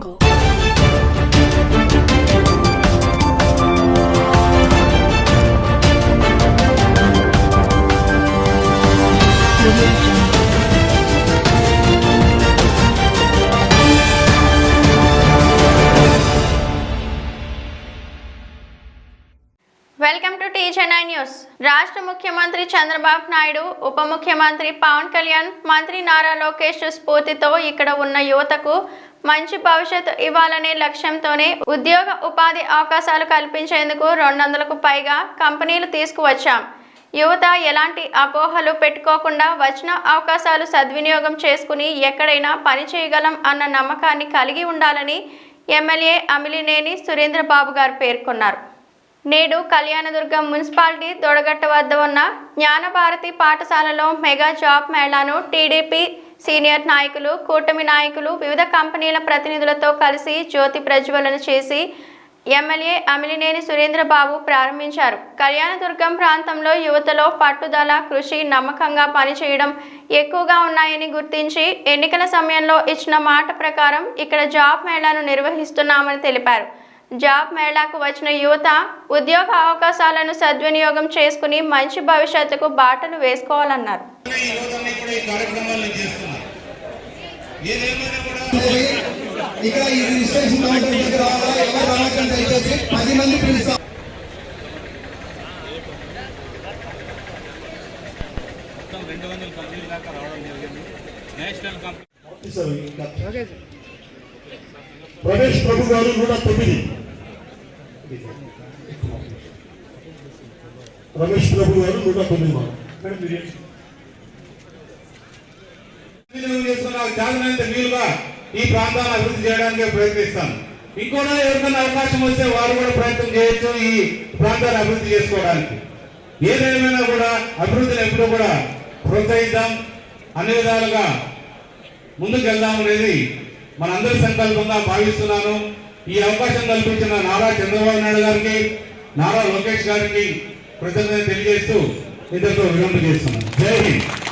Cô welcome to టీజెన్ఐ news. రాష్ట్ర ముఖ్యమంత్రి చంద్రబాబు నాయుడు ఉప ముఖ్యమంత్రి పవన్ కళ్యాణ్ మంత్రి నారా లోకేష్ స్ఫూర్తితో ఇక్కడ ఉన్న యువతకు మంచి భవిష్యత్తు ఇవ్వాలనే లక్ష్యంతోనే ఉద్యోగ ఉపాధి అవకాశాలు కల్పించేందుకు రెండు వందలకు పైగా కంపెనీలు తీసుకువచ్చాం. యువత ఎలాంటి అపోహలు పెట్టుకోకుండా వచ్చిన అవకాశాలు సద్వినియోగం చేసుకుని ఎక్కడైనా పని చేయగలం అన్న నమ్మకాన్ని కలిగి ఉండాలని ఎమ్మెల్యే అమిలినేని సురేంద్రబాబు గారు పేర్కొన్నారు. నేడు కళ్యాణదుర్గం మున్సిపాలిటీ దొడగట్ట వద్ద ఉన్న జ్ఞానభారతి పాఠశాలలో మెగా జాబ్ మేళాను టీడీపీ సీనియర్ నాయకులు కూటమి నాయకులు వివిధ కంపెనీల ప్రతినిధులతో కలిసి జ్యోతి ప్రజ్వలన చేసి ఎమ్మెల్యే అమిలినేని సురేంద్రబాబు ప్రారంభించారు. కళ్యాణదుర్గం ప్రాంతంలో యువతలో పట్టుదల కృషి నమ్మకంగా పనిచేయడం ఎక్కువగా ఉన్నాయని గుర్తించి ఎన్నికల సమయంలో ఇచ్చిన మాట ప్రకారం ఇక్కడ జాబ్ మేళాను నిర్వహిస్తున్నామని తెలిపారు. జాబ్ మేళాకు వచ్చిన యువత ఉద్యోగ అవకాశాలను సద్వినియోగం చేసుకుని మంచి భవిష్యత్తుకు బాటలు వేసుకోవాలన్నారు. రెండు వందల కంపెనీల దాకా రావడం జరిగింది. నేషనల్ కంపెనీ రమేష్ ప్రభు గారు నూట తొమ్మిది. రమేష్ ప్రభు గారు నూట తొమ్మిది వీలుగా ఈ ప్రాంతాన్ని అభివృద్ధి చేయడానికి ప్రయత్నిస్తాం ఇంకోనా ఎవరికైనా అవకాశం వస్తే వారు కూడా ప్రయత్నం చేయొచ్చు ఈ ప్రాంతాన్ని అభివృద్ధి చేసుకోవడానికి. ఏదేమైనా కూడా అభివృద్ధిని ఎప్పుడూ కూడా ప్రోత్సహిద్దాం. అన్ని విధాలుగా ముందుకు వెళ్దాం అనేది మనందరి సంకల్పంగా భావిస్తున్నాను. ఈ అవకాశం కల్పించిన నారా చంద్రబాబు నాయుడు గారికి నారా లోకేష్ గారికి కృతజ్ఞత తెలియజేస్తూ ఇద్దరితో విరంభ చేస్తున్నాను. జై హింద్.